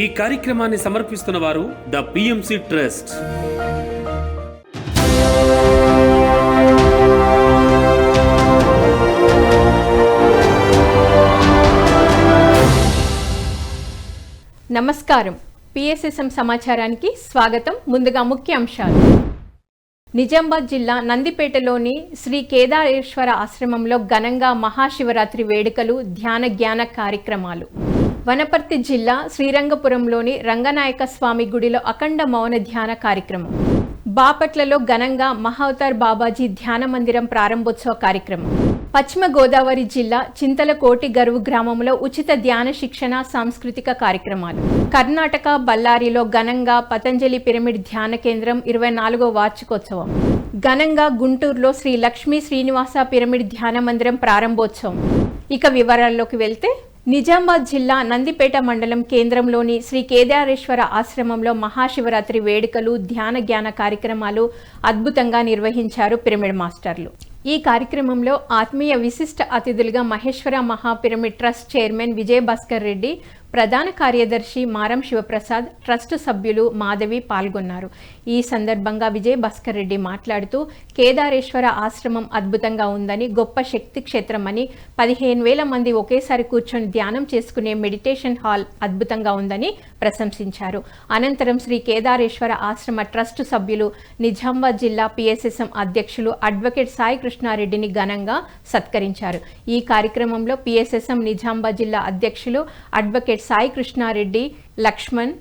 ఈ కార్యక్రమాన్ని సమర్పిస్తున్న వారు ద పిఎంసి ట్రస్ట్. నమస్కారం. పిఎస్ఎస్ఎం సమాచారానికి స్వాగతం. ముందుగా ముఖ్య అంశాలు. నిజామాబాద్ జిల్లా నందిపేటలోని శ్రీ కేదారేశ్వర ఆశ్రమంలో ఘనంగా మహాశివరాత్రి వేడుకలు ధ్యాన జ్ఞాన కార్యక్రమాలు. వనపర్తి జిల్లా శ్రీరంగపురంలోని రంగనాయక స్వామి గుడిలో అఖండ మౌన ధ్యాన కార్యక్రమం. బాపట్లలో ఘనంగా మహావతార్ బాబాజీ ధ్యాన మందిరం ప్రారంభోత్సవ కార్యక్రమం. పశ్చిమ గోదావరి జిల్లా చింతలకోటి గరువు గ్రామంలో ఉచిత ధ్యాన శిక్షణ సాంస్కృతిక కార్యక్రమాలు. కర్ణాటక బళ్ళారిలో ఘనంగా పతంజలి పిరమిడ్ ధ్యాన కేంద్రం ఇరవై నాలుగో వార్షికోత్సవం. ఘనంగా గుంటూరులో శ్రీ లక్ష్మీ శ్రీనివాస పిరమిడ్ ధ్యాన మందిరం ప్రారంభోత్సవం. ఇక వివరాల్లోకి వెళ్తే నిజామాబాద్ జిల్లా నందిపేట మండలం కేంద్రంలోని శ్రీ కేదారేశ్వర ఆశ్రమంలో మహాశివరాత్రి వేడుకలు ధ్యాన జ్ఞాన కార్యక్రమాలు అద్భుతంగా నిర్వహించారు పిరమిడ్ మాస్టర్లు. ఈ కార్యక్రమంలో ఆత్మీయ విశిష్ట అతిథులుగా మహేశ్వర మహాపిరమిడ్ ట్రస్ట్ చైర్మన్ విజయ్ భాస్కర్ రెడ్డి ప్రధాన కార్యదర్శి మారం శివప్రసాద్ ట్రస్ట్ సభ్యులు మాధవి పాల్గొన్నారు. ఈ సందర్భంగా విజయ్ భాస్కర్ రెడ్డి మాట్లాడుతూ కేదారేశ్వర ఆశ్రమం అద్భుతంగా ఉందని గొప్ప శక్తి క్షేత్రం అని పదిహేను వేల మంది ఒకేసారి కూర్చొని ధ్యానం చేసుకునే మెడిటేషన్ హాల్ అద్భుతంగా ఉందని ప్రశంసించారు. అనంతరం శ్రీ కేదారేశ్వర ఆశ్రమ ట్రస్ట్ సభ్యులు నిజామాబాద్ జిల్లా పిఎస్ఎస్ఎం అధ్యక్షులు అడ్వకేట్ సాయి కృష్ణారెడ్డిని ఘనంగా సత్కరించారు. ఈ కార్యక్రమంలో పిఎస్ఎస్ఎం నిజామాబాద్ జిల్లా అధ్యక్షులు అడ్వకేట్ సాయి కృష్ణారెడ్డి లక్ష్మణ్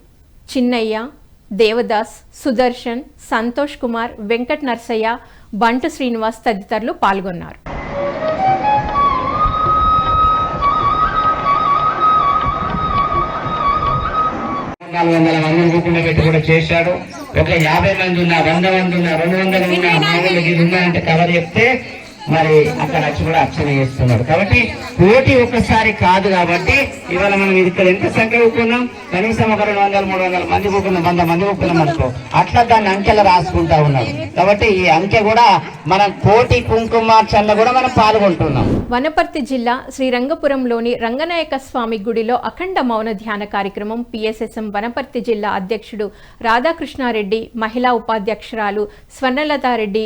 చిన్నయ్య దేవదాస్ సుదర్శన్ సంతోష్ కుమార్ వెంకట్ నర్సయ్య బంటు శ్రీనివాస్ తదితరులు పాల్గొన్నారు. నాలుగు వందల మందిని రూపంలో పెట్టి కూడా చేశాడు. ఒక యాభై మంది ఉన్నా వంద మంది ఉన్నా రెండు వందలు ఉన్నా మా ఊళ్ళకి ఇది ఉన్నా అంటే కవర్ చెప్తే మరి అక్కడ కూడా అర్చన చేస్తున్నాడు. కాబట్టి కోటి ఒక్కసారి కాదు కాబట్టి ఇవాళ మనం ఇక్కడ ఎంత సంఖ్య ఒప్పుకున్నాం కనీసం ఒక రెండు వందల మూడు వందల మంది ఒప్పుకున్నాం వంద మంది ఒప్పుకున్నాం అనుకో. అట్లా దాన్ని అంకెలు రాసుకుంటా ఉన్నాం కాబట్టి ఈ అంకె కూడా మనం కోటి కుంకుమార్చనలో కూడా మనం పాల్గొంటున్నాం. వనపర్తి జిల్లా శ్రీరంగపురంలోని రంగనాయక స్వామి గుడిలో అఖండ మౌన ధ్యాన కార్యక్రమం పిఎస్ఎస్ఎం వనపర్తి జిల్లా అధ్యక్షుడు రాధాకృష్ణారెడ్డి మహిళా ఉపాధ్యక్షురాలు స్వర్ణలతారెడ్డి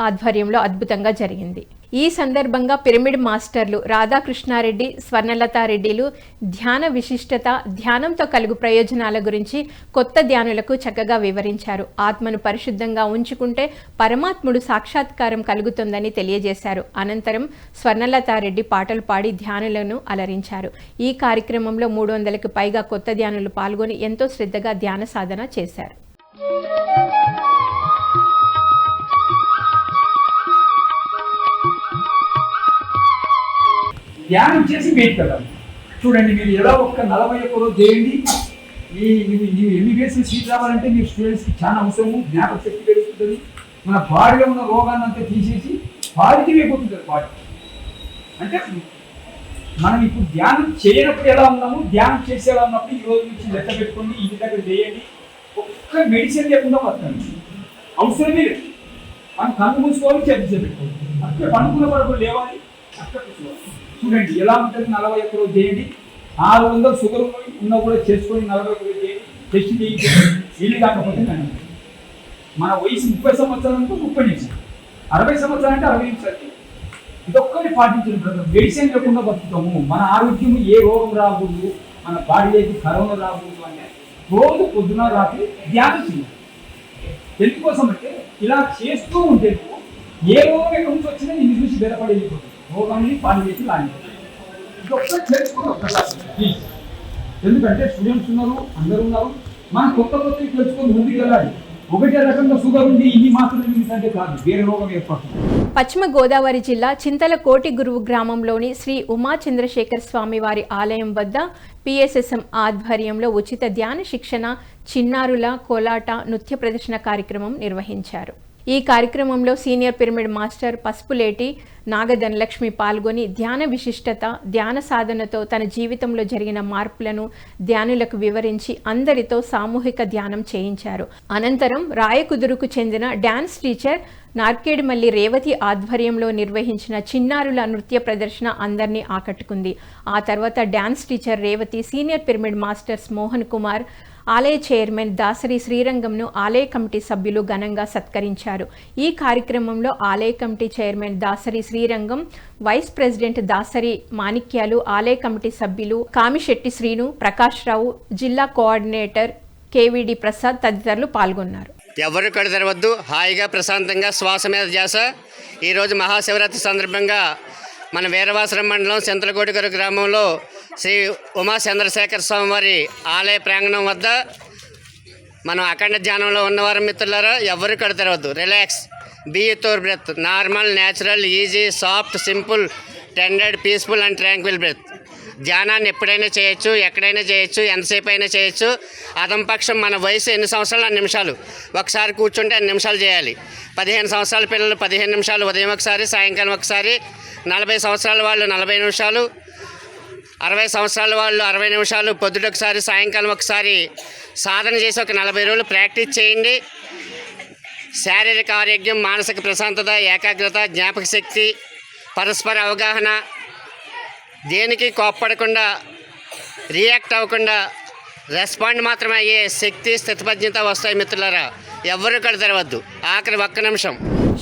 ఆధ్వర్యంలో అద్భుతంగా జరిగింది. ఈ సందర్భంగా పిరమిడ్ మాస్టర్లు రాధాకృష్ణారెడ్డి స్వర్ణలతారెడ్డిలు ధ్యాన విశిష్టత ధ్యానంతో కలుగు ప్రయోజనాల గురించి కొత్త ధ్యానులకు చక్కగా వివరించారు. ఆత్మను పరిశుద్ధంగా ఉంచుకుంటే పరమాత్ముడు సాక్షాత్కారం కలుగుతుందని తెలియజేశారు. అనంతరం స్వర్ణలతారెడ్డి పాటలు పాడి ధ్యానులను అలరించారు. ఈ కార్యక్రమంలో మూడు వందలకు పైగా కొత్త ధ్యానులు పాల్గొని ఎంతో శ్రద్ధగా ధ్యాన సాధన చేశారు. ధ్యానం చేసి బయటకు వెళ్ళాలి. చూడండి మీరు ఎలా ఒక్క నలభై ఒక్క రోజు చేయండి. ఈ నువ్వు నీవు ఎంబీబీఎస్ సీట్ రావాలంటే మీ స్టూడెంట్స్కి చాలా అవసరము జ్ఞాపక శక్తి పెరుగుతుంది మన బాడీలో ఉన్న రోగాన్ని అంతా తీసేసి పాజిటివ్ అయిపోతుంటారు బాడీ. అంటే మనం ఇప్పుడు ధ్యానం చేయనప్పుడు ఎలా ఉన్నాము? ధ్యానం చేసేలా ఉన్నప్పుడు ఈ రోజు నుంచి లెక్క పెట్టుకోండి ఇంటి దగ్గర చేయండి. ఒక్క మెడిసిన్ లేకుండా వస్తాను అవసరమే లేదు. మనం కన్ను మూసుకోవాలి చర్చ పెట్టుకోవాలి. అక్కడ పండుకున్న వరకు లేవాలి అక్కడ కూర్చోవాలి. చూడండి ఎలా ఉంటుంది నలభై ఒక్క రోజు చేయండి? ఆరు వందలు షుగర్ ఉన్నా కూడా చేసుకొని నలభై ఒక్క రోజు చేయండి. టెస్ట్ చేయండి ఇల్లు కాకపోతే కానీ మన వయసు ముప్పై సంవత్సరాలు అంటే ముప్పై నిమిషాలు. అరవై సంవత్సరాలు అంటే అరవై నిమిషాలు ఇదొక్కటి పాటించిన బ్రదర్. మెడిసిన్ లేకుండా బతుకుతాము. మన ఆరోగ్యం ఏ రోగం రాకూడదు. మన బాడీలోకి కరోనా రాకూడదు అంటే రోజు పొద్దున రాత్రి ధ్యానం చేయాలి ఎందుకోసం అంటే ఇలా చేస్తూ ఉంటే ఏ రోగం ఎక్కడి నుంచి వచ్చినా నిన్ను చూసి బెదపడి వెళ్ళిపోతుంది రోగాన్ని పాలు చేసి లాంటి ఇది ఒక్కటి తెలుసుకోండి ప్లీజ్. ఎందుకంటే స్టూడెంట్స్ ఉన్నారు అందరూ ఉన్నారు. మనం కొత్త కొత్త తెలుసుకొని ముందుకు వెళ్ళాలి. ఒకటే రకంగా షుగర్ ఉంది ఇన్ని మాత్రమే అంటే కాదు. వేరే రోగం ఏర్పడుతుంది. పశ్చిమ గోదావరి జిల్లా చింతల కోటి గురువు గ్రామంలోని శ్రీ ఉమా చంద్రశేఖర్ స్వామి వారి ఆలయం వద్ద పిఎస్ఎస్ఎం ఆధ్వర్యంలో ఉచిత ధ్యాన శిక్షణ చిన్నారుల కోలాట నృత్య ప్రదర్శన కార్యక్రమం నిర్వహించారు. ఈ కార్యక్రమంలో senior pyramid master Pasupuleti Nagadhanalakshmi పాల్గొని ధ్యాన విశిష్టత ధ్యాన సాధనతో తన జీవితంలో జరిగిన మార్పులను ధ్యానులకు వివరించి అందరితో సామూహిక ధ్యానం చేయించారు. అనంతరం రాయకుదురుకు చెందిన డ్యాన్స్ టీచర్ నార్కేడిమల్లి రేవతి ఆధ్వర్యంలో నిర్వహించిన చిన్నారుల నృత్య ప్రదర్శన అందరినీ ఆకట్టుకుంది. ఆ తర్వాత dance teacher Revathi senior pyramid masters Mohan Kumar ఆలయ చైర్మన్ దాసరి శ్రీరంగంను ఆలయ కమిటీ సభ్యులు ఘనంగా సత్కరించారు. ఈ కార్యక్రమంలో ఆలయ committee chairman Dasari Srirangam vice president Dasari Manikyalu ఆలయ కమిటీ సభ్యులు కామిశెట్టి శ్రీను ప్రకాష్ రావు జిల్లా కోఆర్డినేటర్ కేవీడి ప్రసాద్ తదితరులు పాల్గొన్నారు. ఎవరు కడతరవద్దు. హాయిగా ప్రశాంతంగా శ్వాస మీద చేస ఈరోజు మహాశివరాత్రి సందర్భంగా మన వీరవాసరం మండలం చింతలకోటిగరు గ్రామంలో శ్రీ ఉమా చంద్రశేఖర స్వామివారి ఆలయ ప్రాంగణం వద్ద మనం అఖండ ధ్యానంలో ఉన్నవారు మిత్రులారా ఎవరు కడతరవద్దు relax be there breath normal natural easy soft simple tended peaceful and tranquil breath ధ్యానాన్ని ఎప్పుడైనా చేయొచ్చు ఎక్కడైనా చేయొచ్చు ఎంతసేపు అయినా చేయొచ్చు. అదంపక్షం మన వయసు ఎన్ని సంవత్సరాలు? అన్ని నిమిషాలు. ఒకసారి కూర్చుంటే అన్ని నిమిషాలు చేయాలి. పదిహేను సంవత్సరాల పిల్లలు పదిహేను నిమిషాలు ఉదయం ఒకసారి సాయంకాలం ఒకసారి నలభై సంవత్సరాల వాళ్ళు నలభై నిమిషాలు అరవై సంవత్సరాల వాళ్ళు అరవై నిమిషాలు పొద్దుట ఒకసారి సాయంకాలం ఒకసారి సాధన చేసి ఒక నలభై రోజులు ప్రాక్టీస్ చేయండి. శారీరక ఆరోగ్యం మానసిక ప్రశాంతత ఏకాగ్రత జ్ఞాపక శక్తి పరస్పర అవగాహన దేనికి కోప్పడకుండా రియాక్ట్ అవ్వకుండా రెస్పాండ్ మాత్రమే అయ్యే శక్తి స్థితిపజ్ఞత వస్తాయి మిత్రులారా. ఎవ్వరూ కడతరవద్దు ఆఖరి ఒక్క నిమిషం.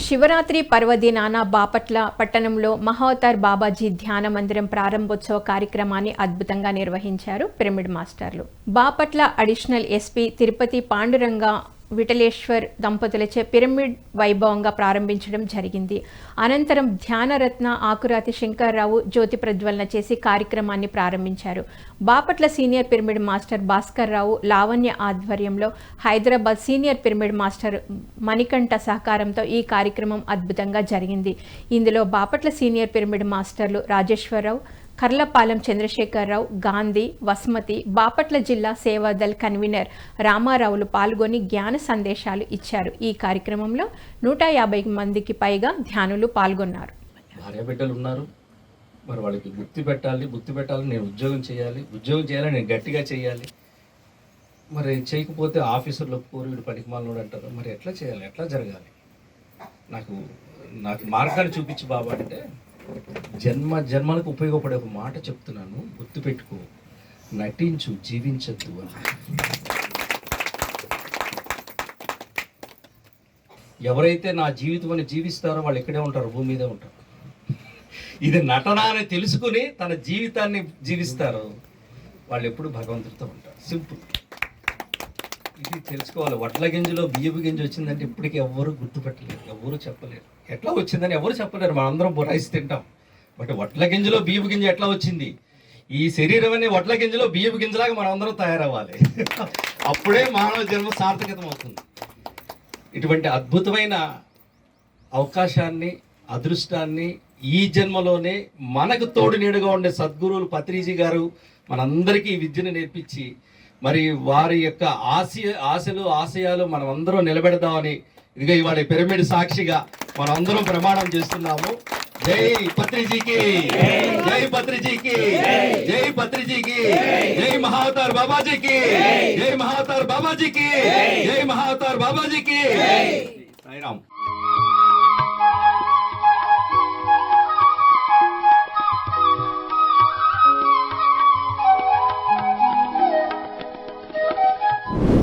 శివరాత్రి పర్వదినాన బాపట్ల పట్టణంలో మహోతార్ బాబాజీ ధ్యాన మందిరం ప్రారంభోత్సవ కార్యక్రమాన్ని అద్భుతంగా నిర్వహించారు పిరమిడ్ మాస్టర్లు. బాపట్ల అడిషనల్ ఎస్పీ తిరుపతి పాండురంగ విఠలేశ్వర్ దంపతులచే పిరమిడ్ వైభవంగా ప్రారంభించడం జరిగింది. అనంతరం ధ్యానరత్న ఆకురాతి శంకర్రావు జ్యోతి ప్రజ్వలన చేసి కార్యక్రమాన్ని ప్రారంభించారు. Bapatla senior pyramid master Bhaskar Rao Lavanya ఆధ్వర్యంలో Hyderabad senior pyramid master Manikanta సహకారంతో ఈ కార్యక్రమం అద్భుతంగా జరిగింది. ఇందులో బాపట్ల సీనియర్ పిరమిడ్ మాస్టర్లు రాజేశ్వరరావు కర్లపాలెం చంద్రశేఖరరావు గాంధీ వసుమతి బాపట్ల జిల్లా సేవాదల్ కన్వీనర్ రామారావులు పాల్గొని జ్ఞాన సందేశాలు ఇచ్చారు. ఈ కార్యక్రమంలో నూట యాభై మందికి పైగా ధ్యానులు పాల్గొన్నారు. ఉన్నారు. మరి వాళ్ళకి గుర్తు పెట్టాలి. గుర్తు పెట్టాలి నేను ఉద్యోగం చేయాలి. ఉద్యోగం చేయాలి నేను గట్టిగా చేయాలి. మరి చేయకపోతే ఆఫీసర్లు ఒప్పుకోరు. వీడు పనికి మాలనోడు అంటారు. మరి ఎట్లా చేయాలి? ఎట్లా జరగాలి? నాకు నాకు మార్గాన్ని చూపించి బాబా అంటే జన్మ జన్మలకు ఉపయోగపడే ఒక మాట చెప్తున్నాను. గుర్తుపెట్టుకో. నటించు జీవించద్దు అని. ఎవరైతే నా జీవితం అని జీవిస్తారో వాళ్ళు ఇక్కడే ఉంటారు భూమి మీదే ఉంటారు. ఇది నటన అని తెలుసుకుని తన జీవితాన్ని జీవిస్తారు. వాళ్ళు ఎప్పుడు భగవంతుడితో ఉంటారు. సింపుల్. ఇది తెలుసుకోవాలి. వడ్ల గింజలో బియ్యపు గింజ వచ్చిందంటే ఇప్పటికీ ఎవ్వరు గుర్తుపెట్టలేరు. ఎవ్వరు చెప్పలేరు. ఎట్లా వచ్చిందని ఎవరు చెప్పలేరు. మనందరం బురాయిసి తింటాం. బట్ వడ్ల గింజలో బియ్యపు గింజ ఎట్లా వచ్చింది? ఈ శరీరం అనే వడ్ల గింజలో బియ్యపు గింజలాగా మనం అందరం తయారవ్వాలి. అప్పుడే మానవ జన్మ సార్థకతం అవుతుంది. ఇటువంటి అద్భుతమైన అవకాశాన్ని అదృష్టాన్ని ఈ జన్మలోనే మనకు తోడు నీడుగా ఉండే సద్గురువులు పత్రిజీ గారు మనందరికీ ఈ విద్యను నేర్పించి మరి వారి యొక్క ఆశయ ఆశలు ఆశయాలు మనం అందరం నిలబెడదామని ఇదిగా ఇవాళ పిరమిడ్ సాక్షిగా మనం అందరం ప్రమాణం చేస్తున్నాము. జై పత్రిజీకి! జై పత్రిజీకి! జై పత్రిజీకి! జై మహావతార్ బాబాజీకి! జై మహావతార్ బాబాజీకి! జై మహావతార్ బాబాజీకి! సాయిరామ్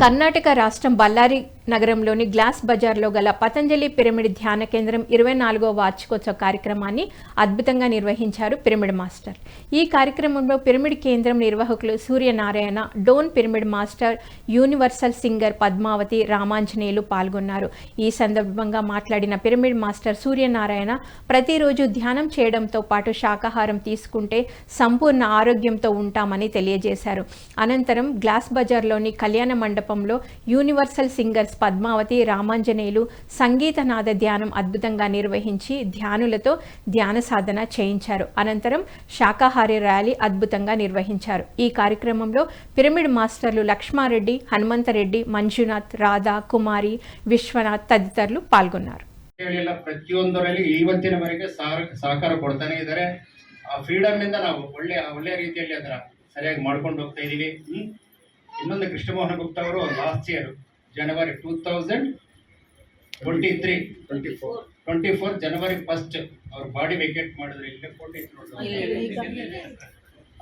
కర్ణాటక రాష్ట్రం బళ్ళారి నగరంలోని గ్లాస్ బజార్లో గల పతంజలి పిరమిడ్ ధ్యాన కేంద్రం ఇరవై నాలుగో వార్షికోత్సవ కార్యక్రమాన్ని అద్భుతంగా నిర్వహించారు పిరమిడ్ మాస్టర్. ఈ కార్యక్రమంలో పిరమిడ్ కేంద్రం నిర్వాహకులు Suryanarayana Dhone pyramid master universal singer Padmavathi Ramanjaneyulu పాల్గొన్నారు. ఈ సందర్భంగా మాట్లాడిన పిరమిడ్ మాస్టర్ సూర్యనారాయణ ప్రతిరోజు ధ్యానం చేయడంతో పాటు శాకాహారం తీసుకుంటే సంపూర్ణ ఆరోగ్యంతో ఉంటామని తెలియజేశారు. అనంతరం గ్లాస్ బజార్లోని కళ్యాణ మండపంలో యూనివర్సల్ సింగర్స్ పద్మావతి రామాంజనేయులు సంగీతనాద ధ్యానం అద్భుతంగా నిర్వహించి ధ్యానులతో ధ్యాన సాధన చేయించారు అనంతరం శాకాహారి ర్యాలీ అద్భుతంగా నిర్వహించారు ఈ కార్యక్రమంలో పిరమిడ్ మాస్టర్లు లక్ష్మారెడ్డి హనుమంతరెడ్డి ಮಂಜುನಾಥ್ ರಾಧಾ ಕುಮಾರಿ ವಿಶ್ವನಾಥ್ ತದಿತರರು ಪಾಲ್ಗೊಂಡರು ಹೇಳಿಲ್ಲ ಪ್ರತಿಯೊಂದರಲ್ಲಿ ಇವತ್ತಿನವರೆಗೆ ಸಹಕಾರ ಸಹಕಾರ ಕೊಡ್ತಾನೆ ಇದ್ದಾರೆ ಆ ಫ್ರೀಡಮ್ ಇಂದ ನಾವು ಒಳ್ಳೆ ಒಳ್ಳೆ ರೀತಿಯಲ್ಲಿ ಅದರ ಸರಿಯಾಗಿ ಮಾಡ್ಕೊಂಡು ಹೋಗ್ತಾ ಇದೀವಿ ಹ್ಮ್? ಇನ್ನೊಂದು ಕೃಷ್ಣಮೋಹನ್ ಗುಪ್ತಾ ಅವರು last year January two thousand twenty three twenty four twenty four January first ಅವ್ರ ಬಾಡಿ ವೆಕೇಟ್ ಮಾಡಿದ್ರು ಇಲ್ಲೇ ಫೋರ್ಟಿ.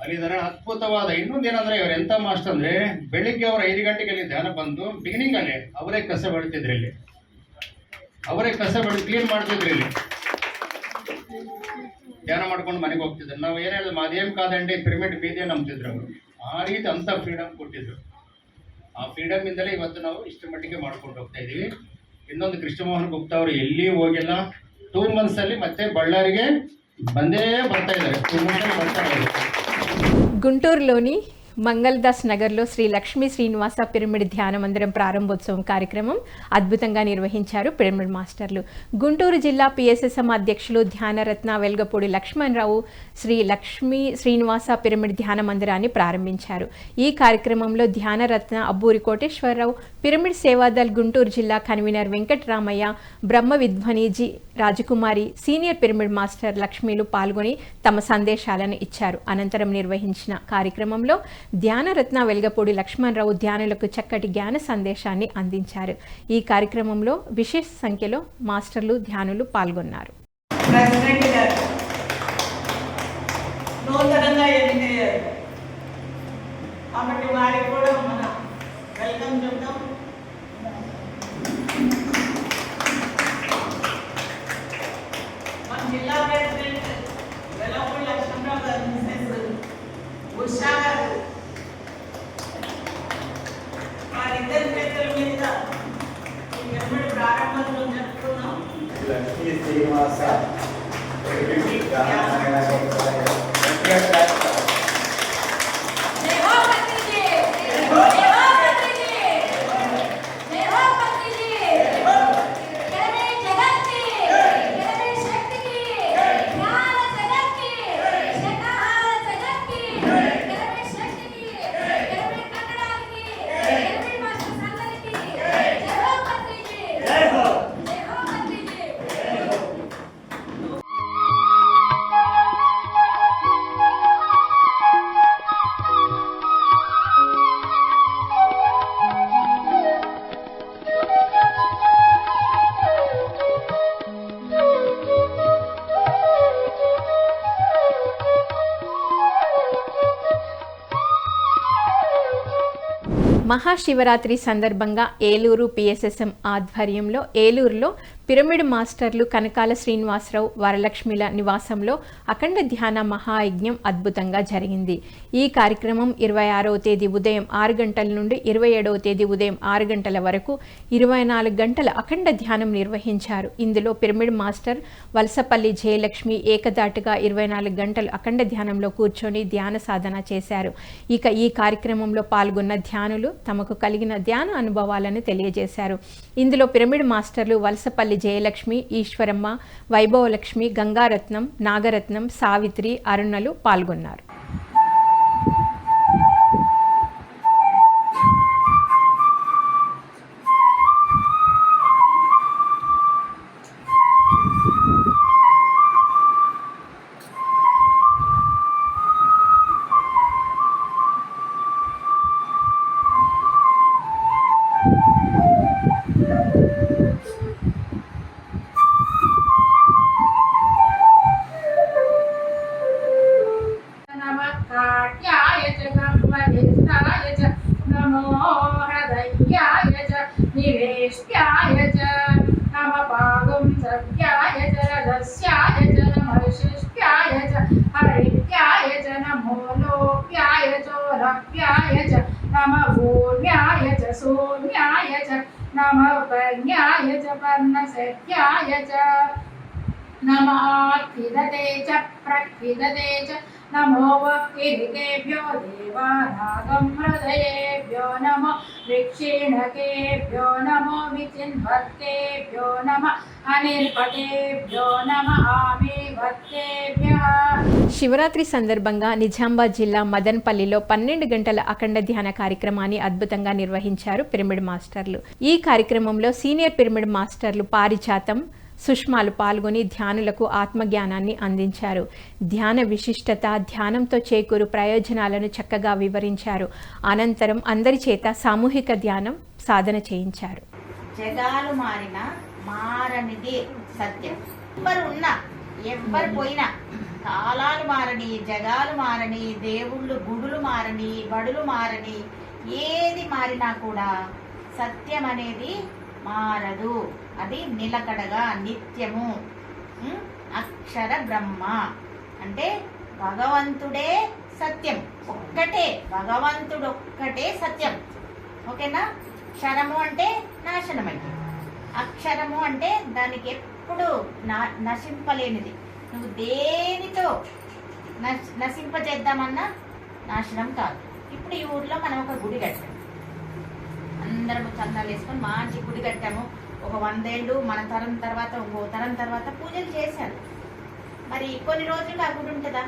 ಅಲ್ಲಿದ್ದಾರೆ ಅದ್ಭುತವಾದ. ಇನ್ನೊಂದು ಏನಂದ್ರೆ ಇವ್ರು ಎಂತ ಮಾಸ್ಟರ್ ಅಂದ್ರೆ ಬೆಳಿಗ್ಗೆ ಅವ್ರ ಐದು ಗಂಟೆಗೆ ಅಲ್ಲಿ ಧ್ಯಾನ ಬಂದು ಬಿಗಿನಿಂಗ್ ಅಲ್ಲಿ ಅವರೇ ಕಸ ಬೆಳಿತಿದ್ರು ಇಲ್ಲಿ. ಅವರೇ ಕಸ ಬೆಳೆ ಕ್ಲೀನ್ ಮಾಡ್ತಿದ್ರು ಇಲ್ಲಿ. ಧ್ಯಾನ ಮಾಡ್ಕೊಂಡು ಮನೆಗೆ ಹೋಗ್ತಿದ್ರು. ನಾವು ಏನ್ ಹೇಳಿದ್ವಿ ಮಾದೇಮ್ ಕಾದಂಡೆ ಪಿರಮಿಡ್ ಬೀದಿ ನಂಬ್ತಿದ್ರು ಅವರು. ಆ ರೀತಿ ಅಂತ ಫ್ರೀಡಮ್ ಕೊಟ್ಟಿದ್ರು. ಆ ಫ್ರೀಡಮ್ ಇಂದಲೇ ಇವತ್ತು ನಾವು ಇಷ್ಟು ಮಟ್ಟಿಗೆ ಮಾಡ್ಕೊಂಡು ಹೋಗ್ತಾ ಇದೀವಿ ಇನ್ನೊಂದು ಕೃಷ್ಣಮೋಹನ್ ಗುಪ್ತಾ ಅವರು ಎಲ್ಲಿ ಹೋಗಿಲ್ಲ ಟೂ ಮಂತ್ಸ್ ಅಲ್ಲಿ ಮತ್ತೆ ಬಳ್ಳಾರಿಗೆ ಬಂದೇ ಬರ್ತಾ ಇದ್ದಾರೆ ಟೂ ಮಂತ್ಸ್ ಅಲ್ಲಿ ಬರ್ತಾ ಇದ್ದಾರೆ గుంటూరులోని మంగళదాస్ నగర్లో శ్రీ లక్ష్మీ శ్రీనివాస పిరమిడ్ ధ్యాన మందిరం ప్రారంభోత్సవం కార్యక్రమం అద్భుతంగా నిర్వహించారు పిరమిడ్ మాస్టర్లు. గుంటూరు జిల్లా పిఎస్ఎస్ఎం అధ్యక్షులు ధ్యానరత్న వెల్గపూడి లక్ష్మణరావు శ్రీ లక్ష్మీ శ్రీనివాస పిరమిడ్ ధ్యాన మందిరాన్ని ప్రారంభించారు. ఈ కార్యక్రమంలో ధ్యానరత్న అబ్బూరి కోటేశ్వరరావు పిరమిడ్ సేవాదల్ గుంటూరు జిల్లా కన్వీనర్ వెంకటరామయ్య బ్రహ్మ విధ్వనిజీ రాజకుమారి సీనియర్ పిరమిడ్ మాస్టర్ లక్ష్మీలు పాల్గొని తమ సందేశాలను ఇచ్చారు. అనంతరం నిర్వహించిన కార్యక్రమంలో ధ్యానరత్న వెల్గపూడి లక్ష్మణరావు ధ్యానులకు చక్కటి జ్ఞాన సందేశాన్ని అందించారు. ఈ కార్యక్రమంలో విశేష సంఖ్యలో మాస్టర్లు ధ్యానులు పాల్గొన్నారు. కాబట్టి వారికి కూడా మన వెల్కమ్ చెప్తాం. మన జిల్లా ప్రెసిడెంట్ వెలపూడి లక్ష్మణరావు గారు మిస్సెస్ ఉషా గారు వారిద్దరి చేతుల మీద ఈ పిరమిడ్ ప్రారంభోత్సవం జరుపుకున్నాం. లక్ష్మీ శ్రీనివాస మహాశివరాత్రి సందర్భంగా ఏలూరు పిఎస్ఎస్ఎం ఆధ్వర్యంలో ఏలూరులో పిరమిడ్ మాస్టర్లు కనకాల శ్రీనివాసరావు వరలక్ష్మిల నివాసంలో అఖండ ధ్యాన మహాయజ్ఞం అద్భుతంగా జరిగింది. ఈ కార్యక్రమం ఇరవై ఆరవ తేదీ ఉదయం ఆరు గంటల నుండి ఇరవై ఏడవ తేదీ ఉదయం ఆరు గంటల వరకు ఇరవై నాలుగు గంటల అఖండ ధ్యానం నిర్వహించారు. ఇందులో పిరమిడ్ మాస్టర్ వలసపల్లి జయలక్ష్మి ఏకదాటుగా ఇరవై నాలుగు గంటలు అఖండ ధ్యానంలో కూర్చొని ధ్యాన సాధన చేశారు. ఇక ఈ కార్యక్రమంలో పాల్గొన్న ధ్యానులు తమకు కలిగిన ధ్యాన అనుభవాలను తెలియజేశారు. ఇందులో పిరమిడ్ మాస్టర్లు వలసపల్లి జయలక్ష్మి ఈశ్వరమ్మ వైభవలక్ష్మి గంగారత్నం నాగరత్నం సావిత్రి అరుణలు పాల్గొన్నారు. च नमः भूम्याय च शून्याय च नमः पर्ण्याय च पर्णसत्याय च। नमः खिदते च प्रखिदते च नमो वक्किरिकेभ्यो देवानागं हृदयेभ्यो नमो वृक्षीणकेभ्यो नमो विचिन्वत्तेभ्यो नमः अनिर्पतेभ्यो नमः आमीवत्तेभ्यः శివరాత్రి సందర్భంగా నిజామాబాద్ జిల్లా మదన్పల్లిలో పన్నెండు గంటల అఖండ ధ్యాన కార్యక్రమాన్ని అద్భుతంగా నిర్వహించారు పిరమిడ్ మాస్టర్లు ఈ కార్యక్రమంలో సీనియర్ పిరమిడ్ మాస్టర్లు పారిజాతం సుష్మాలు పాల్గొని ధ్యానులకు ఆత్మజ్ఞానాన్ని అందించారు. ధ్యాన విశిష్టత ధ్యానంతో చేకూరు ప్రయోజనాలను చక్కగా వివరించారు. అనంతరం అందరి చేత సామూహిక ధ్యానం సాధన చేయించారు. జగాలు మారిన మారనిది సత్యం. ఎవ్వరు ఉన్నా ఎవ్వరు పోయినా కాలాలు మారని జగాలు మారని దేవుళ్ళు గుడులు మారని బడులు మారని ఏది మారినా కూడా సత్యం అనేది మారదు. అది నిలకడగా నిత్యము. అక్షర బ్రహ్మ. అంటే భగవంతుడే సత్యం. ఒక్కటే భగవంతుడు ఒక్కటే సత్యం. ఓకేనా? క్షరము అంటే నాశనమైంది. అక్షరము అంటే దానికి ఎప్పుడు నా- నశింపలేనిది. నువ్వు దేనితో నశింపజేద్దామన్నా నాశనం కాదు. ఇప్పుడు ఈ ఊర్లో మనం ఒక గుడి కట్టాం. అందరం చందాలు వేసుకొని మంచి గుడి కట్టాము. ఒక వందేళ్ళు మన తరం తర్వాత ఇంకో తరం తర్వాత పూజలు చేశారు. మరి కొన్ని రోజులు ఆ గుడి ఉంటుందా?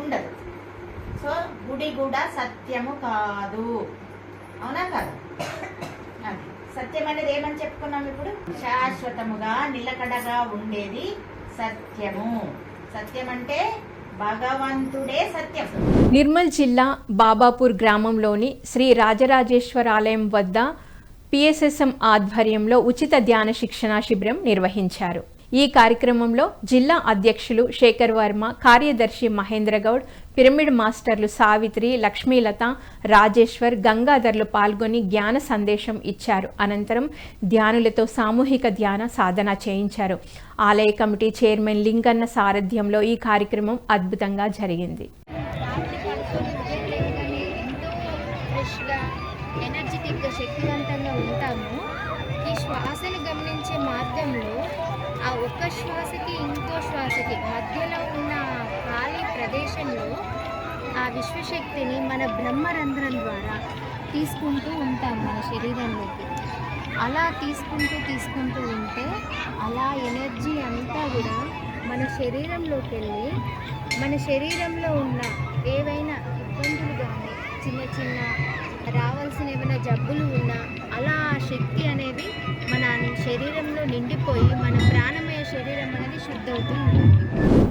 ఉండదు. సో గుడి కూడా సత్యము కాదు. అవునా కాదు? అది. సత్యం అనేది ఏమని చెప్పుకున్నాం ఇప్పుడు? శాశ్వతముగా నిలకడగా ఉండేది సత్యము. సత్యం అంటే భగవంతుడే సత్యం. నిర్మల్ జిల్లా బాబాపూర్ గ్రామంలోని శ్రీ రాజరాజేశ్వర ఆలయం వద్ద పిఎస్ఎస్ఎం ఆధ్వర్యంలో ఉచిత ధ్యాన శిక్షణ శిబిరం నిర్వహించారు. ఈ కార్యక్రమంలో జిల్లా అధ్యక్షులు శేఖర్ వర్మ కార్యదర్శి మహేంద్ర గౌడ్ పిరమిడ్ మాస్టర్లు సావిత్రి లక్ష్మీలత రాజేశ్వర్ గంగాధర్లు పాల్గొని జ్ఞాన సందేశం ఇచ్చారు. అనంతరం ధ్యానులతో సామూహిక ధ్యాన సాధన చేయించారు. ఆలయ కమిటీ చైర్మన్ లింగన్న సారథ్యంలో ఈ కార్యక్రమం అద్భుతంగా జరిగింది. విశ్వశక్తిని మన బ్రహ్మరంధ్రం ద్వారా తీసుకుంటూ ఉంటాం మన శరీరంలోకి అలా తీసుకుంటూ తీసుకుంటూ ఉంటే అలా ఎనర్జీ అంతా కూడా మన శరీరంలోకి వెళ్ళి మన శరీరంలో ఉన్న ఏవైనా ఇబ్బందులు కానీ చిన్న చిన్న రావాల్సిన ఏమైనా జబ్బులు ఉన్నా అలా ఆ శక్తి అనేది మన శరీరంలో నిండిపోయి మన ప్రాణమయ శరీరం అనేది శుద్ధవుతుంది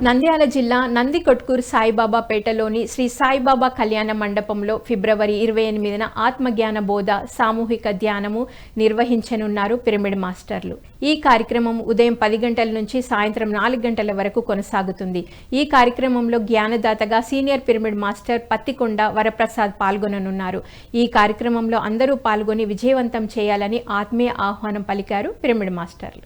నంద్యాల జిల్లా నందికొట్కూరు సాయిబాబా పేటలోని శ్రీ సాయిబాబా కళ్యాణ మండపంలో ఫిబ్రవరి ఇరవై ఎనిమిదిన ఆత్మజ్ఞాన బోధ సామూహిక ధ్యానము నిర్వహించనున్నారు పిరమిడ్ మాస్టర్లు. ఈ కార్యక్రమం ఉదయం పది గంటల నుంచి సాయంత్రం నాలుగు గంటల వరకు కొనసాగుతుంది. ఈ కార్యక్రమంలో జ్ఞానదాతగా senior pyramid master Pattikonda Varaprasad పాల్గొననున్నారు. ఈ కార్యక్రమంలో అందరూ పాల్గొని విజయవంతం చేయాలని ఆత్మీయ ఆహ్వానం పలికారు పిరమిడ్ మాస్టర్లు.